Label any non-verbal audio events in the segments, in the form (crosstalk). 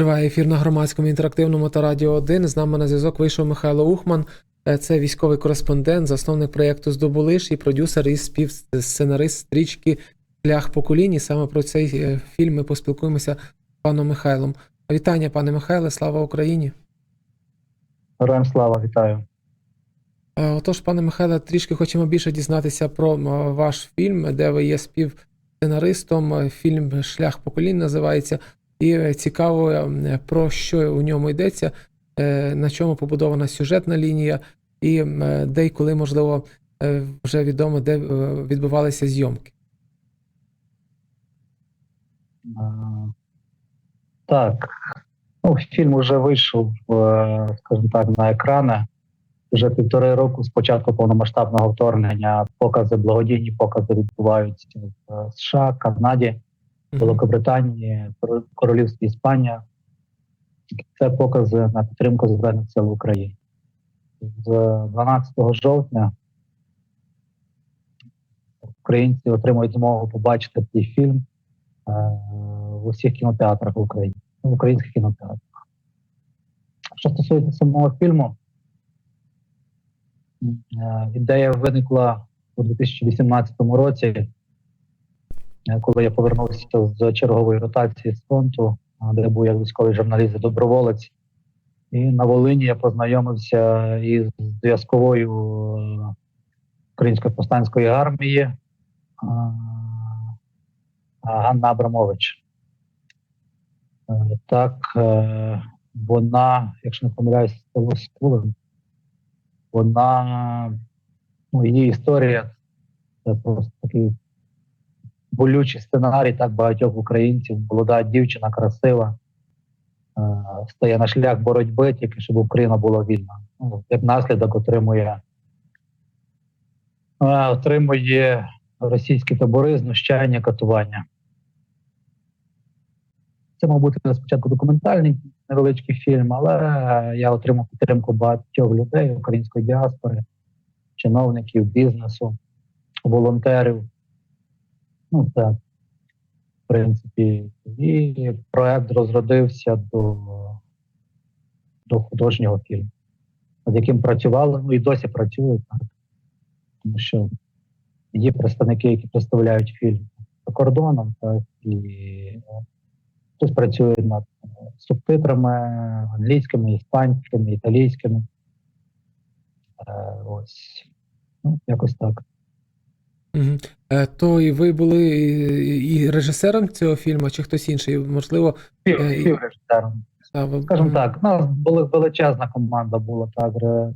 Триває ефір на громадському інтерактивному та радіо 1. З нами на зв'язок вийшов Михайло Ухман. Е, Це військовий кореспондент, засновник проєкту Здобулиш і продюсер і співсценарист стрічки Шлях поколінь. І саме про цей е, фільм ми поспілкуємося з паном Михайлом. Вітання, пане Михайле, слава Україні! Героям слава, вітаю. Е, Отож, пане Михайле, трішки хочемо більше дізнатися про ваш фільм, де ви є співсценаристом. Фільм Шлях поколінь називається. І е, цікаво, е, про що у ньому йдеться, е, на чому побудована сюжетна лінія, і де і коли, можливо, вже відомо, де відбувалися зйомки. Так, ну, фільм вже вийшов, скажімо так, на екрани. Вже півтори року з початку повномасштабного вторгнення покази, благодійні покази відбуваються в США, Канаді. Великобританії, Кор- Королівстві Іспанія. Це покази на підтримку Збройних сил України. З 12 жовтня українці отримують змогу побачити цей фільм е, в усіх кінотеатрах в Україні, в українських кінотеатрах. Що стосується самого фільму, е, ідея виникла у 2018 році, коли я повернувся з чергової ротації з фронту, е, де був як військовий журналіст доброволець. І на Волині я познайомився із зв'язковою е, Української повстанської армії е, Ганна Абрамович. Е, Так, е, вона, якщо не помиляюсь, село вона, ну, її історія це просто такий болючий сценарій так багатьох українців. Молода дівчина, красива, е, стає на шлях боротьби, тільки щоб Україна була вільна. Ну, як наслідок отримує, е, отримує російські табори, знущання, катування. Це, мав бути спочатку документальний невеличкий фільм, але я отримав підтримку багатьох людей, української діаспори, чиновників, бізнесу, волонтерів. Ну, так, в принципі, і проект розродився до, до художнього фільму, над яким працювали, ну і досі працюють, тому що є представники, які представляють фільм за кордоном, так, і е, хтось працює над е, субтитрами англійськими, іспанськими, італійськими. Е, ось. Ну, якось так. Е, То і ви були і і режисером цього фільму, чи хтось інший? Можливо, Е, і- співрежисером. а, ви- Скажімо так, у нас була величезна команда була так. ре-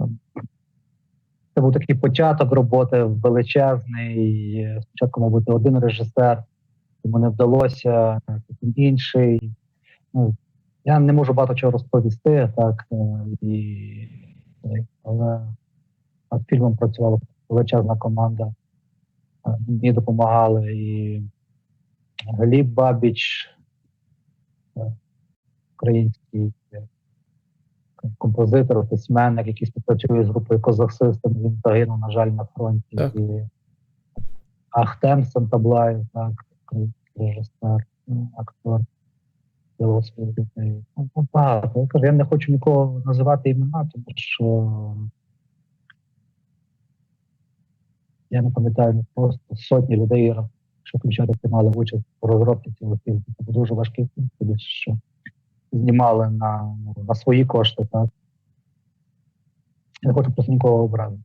ем, Це був такий початок роботи величезний. Спочатку, мав бути один режисер, йому не вдалося, потім інший. Ну, я не можу багато чого розповісти, так, е, і, е, але над фільмом працювала величезна команда. Е, Мені допомагали і Гліб Бабіч, е, український е, композитор, письменник, який співпрацює з групою Козахсистем. Він загинув, на жаль, на фронті. Так. І Ахтем Сантаблаєв, так, український режисер, актор. Дітей. Ну, багато. Я кажу, я не хочу нікого називати імена, тому що я не пам'ятаю ну, просто сотні людей, що включати приймали участь у розробці цього фільму. Це був дуже важкий фільм, тому що знімали на, на свої кошти, так. Я не хочу просто нікого образити.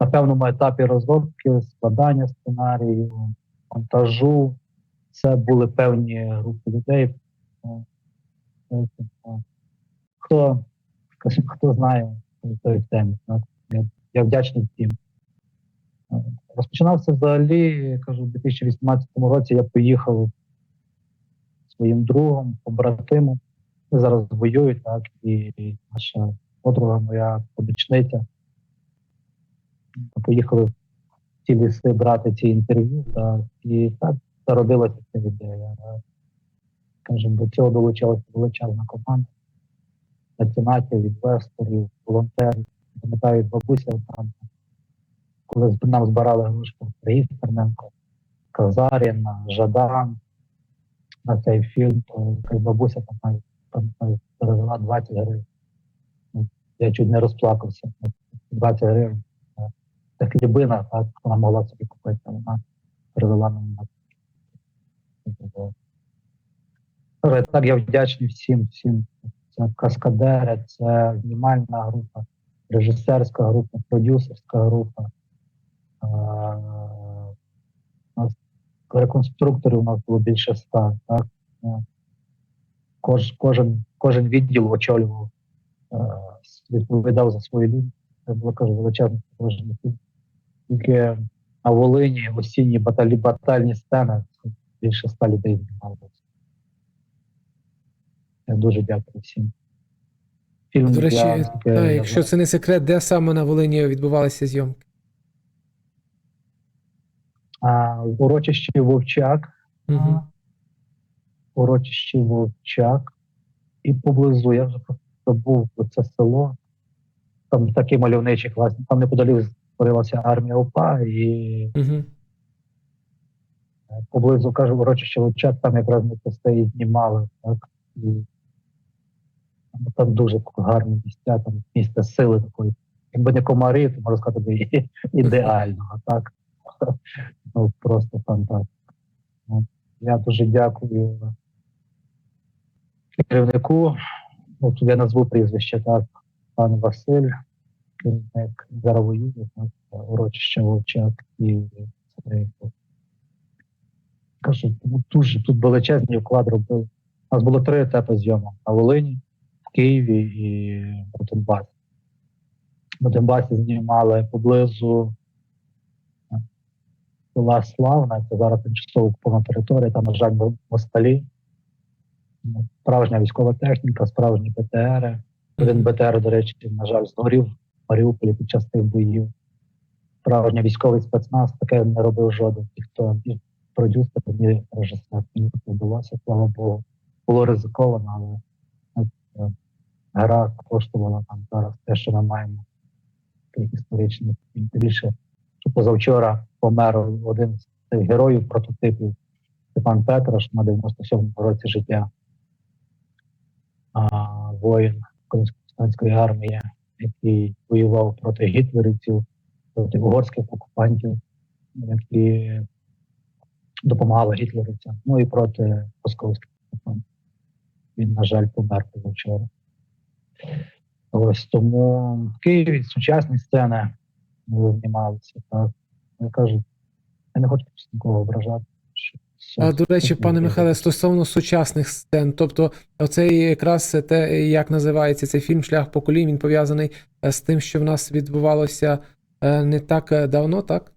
На певному етапі розробки, складання сценарію, монтажу, це були певні групи людей. Хто, скажімо, хто знає той темі. Так? Я, я вдячний всім. Розпочинався взагалі, кажу, у 2018 році я поїхав своїм другом, побратимом. Зараз воюють, так, і наша подруга, моя помічниця. Ми Поїхали в ці ліси брати ці інтерв'ю, так, і так зародилася ця ідея. Скажімо, до цього долучилася величезна команда меценатів, інвесторів, волонтерів. Пам'ятаю, бабуся там, коли нам збирали Сергій Стерненко, Казаріна, Жадан, на цей фільм, то бабуся там перевела 20 гривень. Ну, Я чуть не розплакався. 20 гривень. Це хлібина, так, вона могла собі купити, вона перевела мені на так я вдячний всім, всім. Це каскадери, це знімальна група, режисерська група, продюсерська група. У нас реконструкторів у нас було більше ста. Так? Е, Кож, кожен, кожен відділ очолював, е, відповідав за свою лінію. Це було кажу, величезне положення. Тільки на Волині осінні баталі, батальні сцени це більше ста людей знімалося. Я дуже дякую всім. Фільм До речі, я, та, якщо це не секрет, де саме на Волині відбувалися зйомки? А, в урочищі Вовчак, Угу. урочищі Вовчак, і поблизу я вже просто забув це село. Там такі мальовничі класні. Там неподалік створилася армія ОПА, і Угу. поблизу кажу, урочище Вовчак, там якраз ми це і знімали. Так? І там, дуже гарні місця, там місце сили такої. Якби не комари, то можна сказати, (laughs) ідеально. А так (laughs) ну, просто фантастика. Ну, Я дуже дякую керівнику. Ну, тут я назву прізвище, так, пан Василь, керівник воює, так, Вовчак і кажу, ну, дуже тут величезний вклад робив. У нас було три етапи зйомок на Волині, в Києві і на Донбасі. На Донбасі знімали поблизу села Славна, це зараз тимчасово окупована територія, там, на жаль, мо- москалі. Ну, Справжня військова техніка, справжні БТРи. Один БТР, до речі, на жаль, згорів в Маріуполі під час тих боїв. Справжній військовий спецназ таке не робив жоден. Ніхто ні продюсер, ні режисер. Мені це вдалося, слава Богу. Було ризиковано, але гра коштувала нам зараз те, що ми маємо. Такий історичний більше, позавчора помер один з героїв прототипів Степан Петрош на 97-му році життя. А, воїн Українсько-повстанської армії, який воював проти гітлерівців, проти угорських окупантів, які допомагали гітлерівцям, ну і проти московських окупантів. Він, на жаль, помер позавчора. Ось тому в Києві сучасні сцени ми знімалися. Так. Я кажу, я не хочу нікого ображати. А до речі, пане. Михайле, стосовно сучасних сцен, тобто оцей якраз те, як називається цей фільм Шлях поколінь, він пов'язаний е, з тим, що в нас відбувалося е, не так е, давно, так?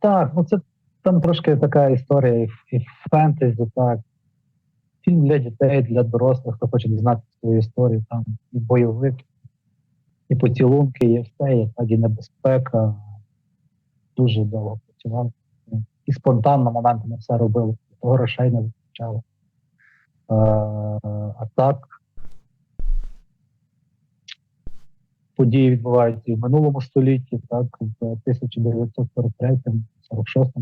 Так, ну це там трошки така історія і, і фентезі, так. Фільм для дітей, для дорослих, хто хоче дізнатися свою історію, там і бойовик, і поцілунки, і все, і так, і небезпека. Дуже довго працював. І спонтанно моментами все робили. Грошей не вистачало. Е, а так, події відбуваються і в минулому столітті, так, в 1943-46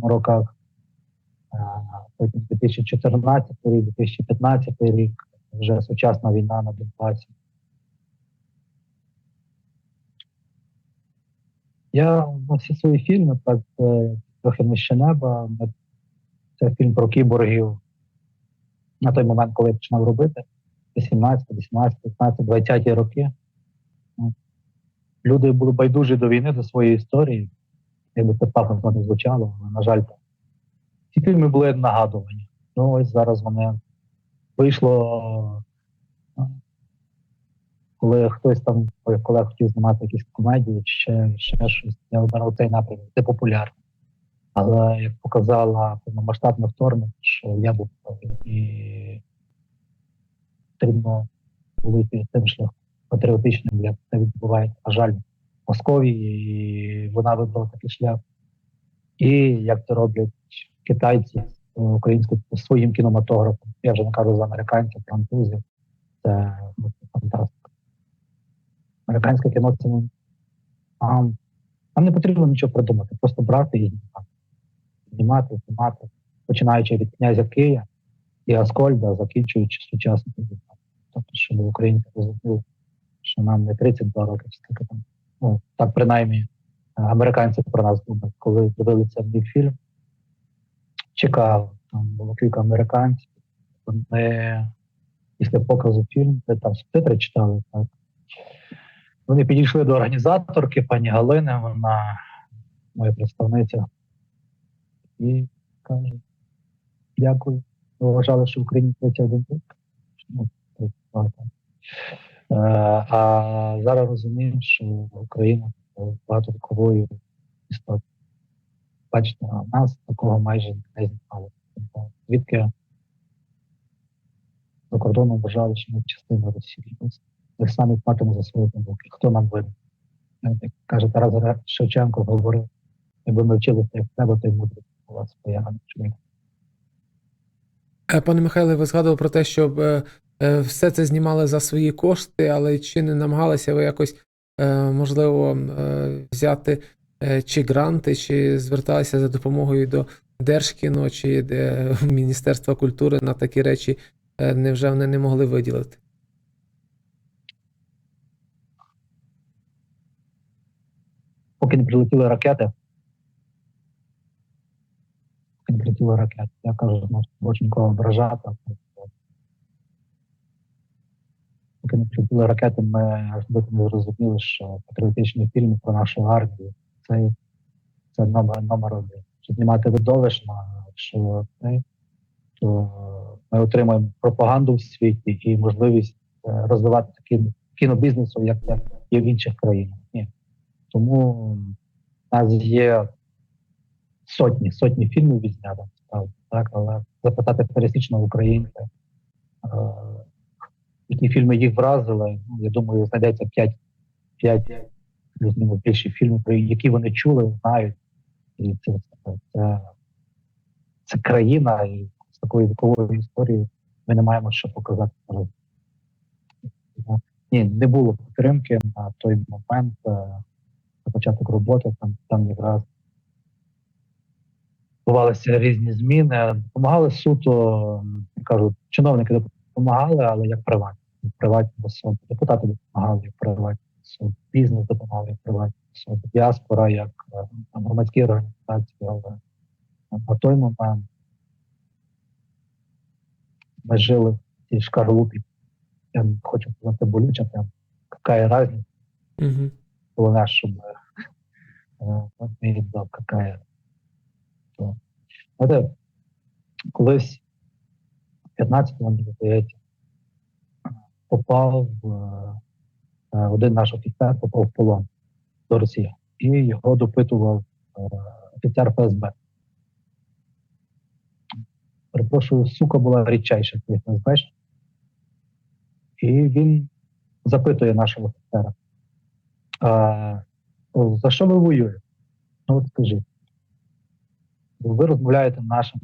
роках, а, потім 2014 рік, 2015 рік, вже сучасна війна на Донбасі. Я на всі свої фільми, так е, трохи нижче неба. Це фільм про кіборгів на той момент, коли я починав робити, 18, 18, 15, 20 роки люди були байдужі до війни, до своєї історії. Якби це пафосно не звучало, але, на жаль, так. Ці фільми були нагадування. Ну, ось зараз вони вийшло, коли хтось там, ой, колега хотів знімати якісь комедії чи ще, ще щось, я обирав цей напрямок, це популярно. Але як показала повномасштабне вторгнення, що я був і потрібно було йти тим шляхом патріотичним, як це відбувається, на жаль, в Московії, і вона вибрала такий шлях. І як це роблять китайці українською своїм кінематографом. Я вже не кажу за американців, французів. Це, ну, фантастика. Американське кіно це а, там не потрібно нічого придумати, просто брати і знімати. Знімати, починаючи від князя Кия і Аскольда, закінчуючи сучасними. Тобто, щоб українці розуміли, що нам не 32 роки, скільки там. Ну, так принаймні е, американці про нас думають, коли дивилися мій фільм Чикаго, там було кілька американців. Вони після показу фільму, де там субтитри читали, так. Вони підійшли до організаторки, пані Галини, вона моя представниця, і каже: дякую. Ми вважали, що в Україні 31 рік. Ну, 32, так. Е, а зараз розуміємо, що Україна багатовіковою історією. Бачите, нас такого майже не. Тобто, Звідки за кордоном вважали, що ми частина Росії. Ми самі платимо за свої помилки. Хто нам винен? Знаєте, Каже Тарас Шевченко говорив, якби ми вчилися як тебе, то й мудрість була своя а Пане Михайле, ви згадували про те, щоб все це знімали за свої кошти, але чи не намагалися ви якось, можливо, взяти чи гранти, чи зверталися за допомогою до Держкіно, чи Міністерства культури на такі речі, невже вони не могли виділити? Поки не прилетіли ракети. Поки не прилетіли ракети. Я кажу, ну, хочу нікого ображати. Поки не прилетіли ракети, ми доки не зрозуміли, що патріотичні фільми про нашу армію це, це номер, номер один. Щоб знімати видовищно, що це, то ми отримаємо пропаганду в світі і можливість е, розвивати такий кінобізнесу, як є в інших країнах. Ні. Тому в нас є сотні, сотні фільмів відзнято, так, але запитати пересічного українця, е, які фільми їх вразили, ну, я думаю, знайдеться 5, 5 плюс-мінус більше фільмів, про які вони чули, знають. І це, це, це, це країна, і з такою віковою історією ми не маємо що показати. Ні, не було підтримки на той момент. На початок роботи, там, там якраз відбувалися різні зміни. Допомагали суто, м, кажуть, чиновники допомагали, але як приватні, приватні особи. Депутати допомагали як приватні особи, бізнес допомагав як приватні особи, діаспора як е, там, громадські організації, але на той момент ми жили в цій шкарлупі. Я хочу сказати болюча, прям яка різниця. Головне, щоб не віддав, какая. Знаєте, колись в 15-му, мені здається, попав один наш офіцер попав в полон до Росії. І його допитував е, офіцер ФСБ. Перепрошую, сука була рідчайша цей ФСБ. І він запитує нашого офіцера. А, за що ви воюєте? Ну от скажіть. Ви розмовляєте нашим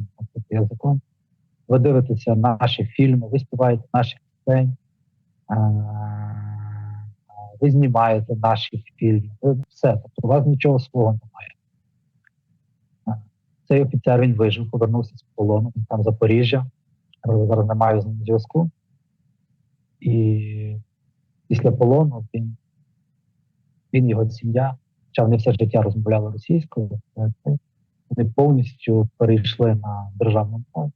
язиком, ви дивитеся наші фільми, ви співаєте наші пісень, ви знімаєте наші фільми. Ви все. Тобто у вас нічого свого немає. Цей офіцер він вижив, повернувся з полону, він там Запоріжжя, зараз немає з ним зв'язку. І після полону він він його сім'я, хоча вони все життя розмовляли російською, вони повністю перейшли на державну мову,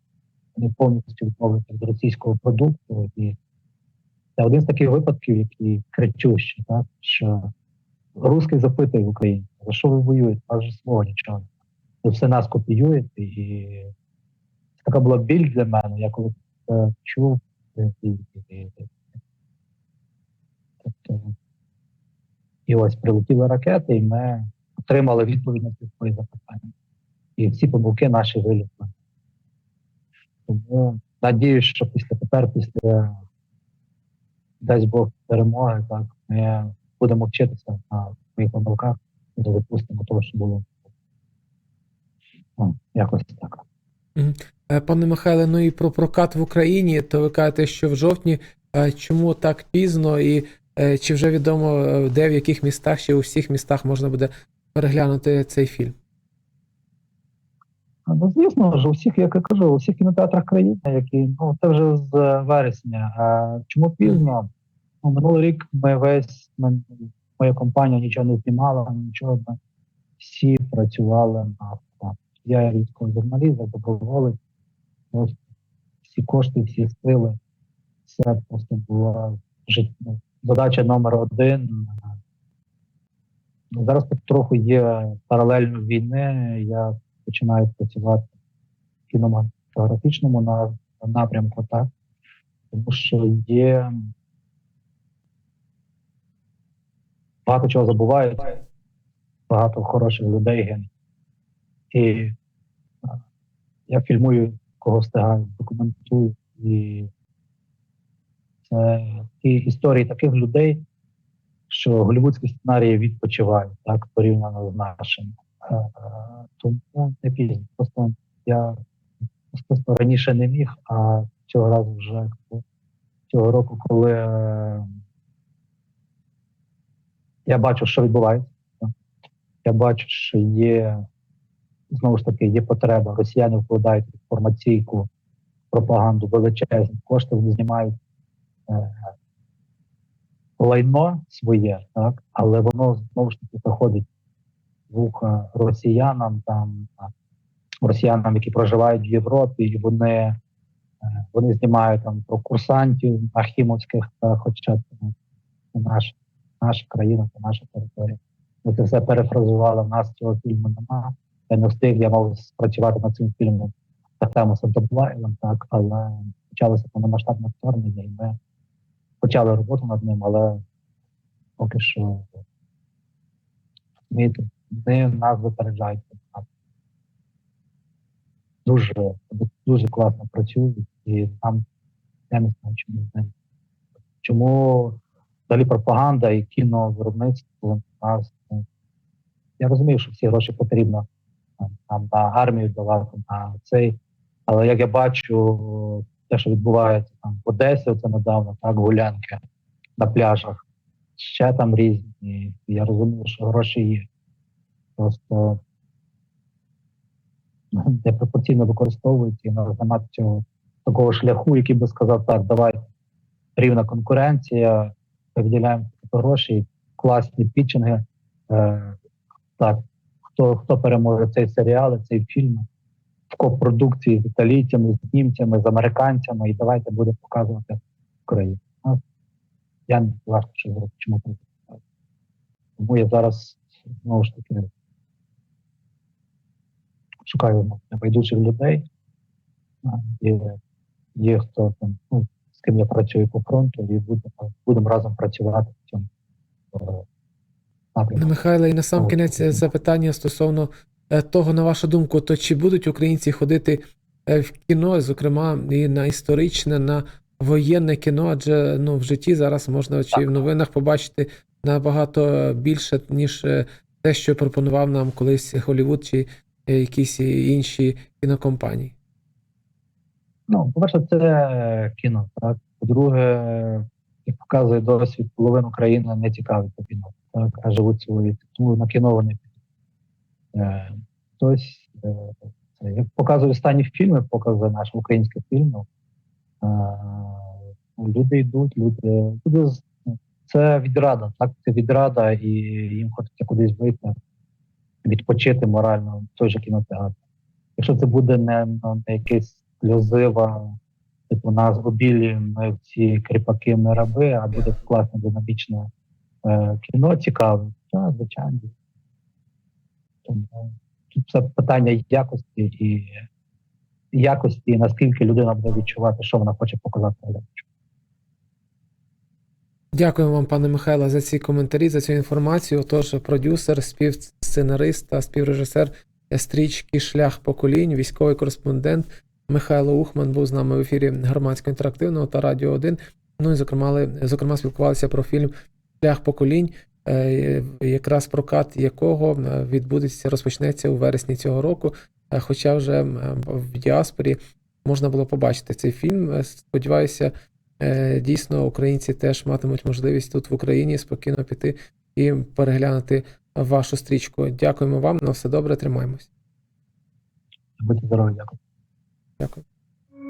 вони повністю відмовилися від російського продукту. І це один з таких випадків, які кричущі, так, що русський запитує в Україні, за що ви воюєте? У свого нічого. Ви все нас копіюєте, і це така була біль для мене. Я коли це чув, тобто і ось прилетіли ракети, і ми отримали відповідь на ці свої запитання. І всі помилки наші вилізли. Тому надіюсь, що після тепер, після дасть Бог перемоги, так, ми будемо вчитися на своїх помилках і не допустимо того, що було. Ну, якось так. Е, Пане Михайле, ну і про прокат в Україні, то ви кажете, що в жовтні. Е, Чому так пізно і чи вже відомо, е, де в яких містах, чи у всіх містах можна буде переглянути цей фільм? Ну, звісно ж, у всіх, як я кажу, у всіх кінотеатрах країни, які ну це вже з вересня. А чому пізно? Ну, минулий рік ми весь ми, моя компанія нічого не знімала, нічого не всі працювали на. Я військовий журналіст, я доброволець. Ось всі кошти, всі сили. Це просто була жит- ну, задача номер один. Зараз потроху є паралельно війни. Я починаю працювати в кінематографічному на, напрямку, так тому що є багато чого забувають, багато хороших людей гине. І я фільмую, кого встигаю, документую. І це ті історії таких людей, що голівудські сценарії відпочивають так порівняно з нашими. Е, е, Тому не пізно. Просто я просто раніше не міг, а цього разу вже цього року, коли е, я бачу, що відбувається. Я бачу, що є знову ж таки є потреба. Росіяни вкладають інформаційку, пропаганду величезні кошти, вони знімають е, лайно своє, так, але воно знову ж таки заходить вуха росіянам, там росіянам, які проживають в Європі, і вони, е, вони знімають там про курсантів ахімовських, хоча це наша, наша країна, це наша територія. Ми це все перефразували. В нас цього фільму нема. Я не встиг, я мав спрацювати над цим фільмом Артемом Сантоблаєвим, так, але почалося повномасштабне вторгнення, і ми почали роботу над ним, але поки що вони нас випереджають. Дуже, дуже класно працюють, і нам я не знаю, чому з ним. Чому взагалі пропаганда і кіновиробництво нас. ну, Я розумію, що всі гроші потрібно там, на армію давати, на цей. Але як я бачу, те, що відбувається там в Одесі, це недавно, так, гулянки на пляжах, ще там різні. Я розумію, що гроші є. Просто ну, непропорційно використовують і у нас немає цього такого шляху, який би сказав, так, давай рівна конкуренція, виділяємо гроші, класні пітчинги. Е, так, хто, хто переможе цей серіал, цей фільм в копродукції з італійцями, з німцями, з американцями, і давайте буде показувати Україну. Ну, Я не важко що чому так. Тому я зараз знову ж таки шукаю небайдужих людей. Є, є хто там, ну, з ким я працюю по фронту, і будемо, будемо разом працювати в цьому е, напрямку. Михайле, і на сам кінець запитання стосовно е, того, на вашу думку, то чи будуть українці ходити е, в кіно, зокрема, і на історичне, на воєнне кіно, адже ну, в житті зараз можна чи в новинах побачити набагато більше, ніж е, те, що пропонував нам колись Голлівуд чи е, якісь інші кінокомпанії. Ну, по-перше, це кіно, так. По-друге, як показує досвід, половину країни не цікавить по кіно, так, а живуть свої. Тому на кіно вони. Е, Хтось, е, як показують останні фільми, показує наші українські фільми. Е, ну, люди йдуть, люди, люди це відрада, так, це відрада, і їм хочеться кудись вийти, відпочити морально в той же кінотеатр. Якщо це буде не, ну, не якесь сльозива, типу нас обілі, ми ці кріпаки, ми раби, а буде класне динамічне е, кіно цікаве, так, звичайно. Тому тут все питання якості і якості, і наскільки людина буде відчувати, що вона хоче показати глядачу. Дякуємо вам, пане Михайло, за ці коментарі, за цю інформацію. Отож, продюсер, співсценарист та співрежисер стрічки Шлях поколінь, військовий кореспондент Михайло Ухман був з нами в ефірі громадського інтерактивного та Радіо 1. Ну і зокрема, зокрема спілкувалися про фільм Шлях поколінь, якраз прокат якого е, відбудеться, розпочнеться у вересні цього року. Е, Хоча вже в діаспорі можна було побачити цей фільм. Е, Сподіваюся, е, дійсно українці теж матимуть можливість тут в Україні спокійно піти і переглянути вашу стрічку. Дякуємо вам. На все добре, тримаємось. Будьте здорові, дякую. Дякую.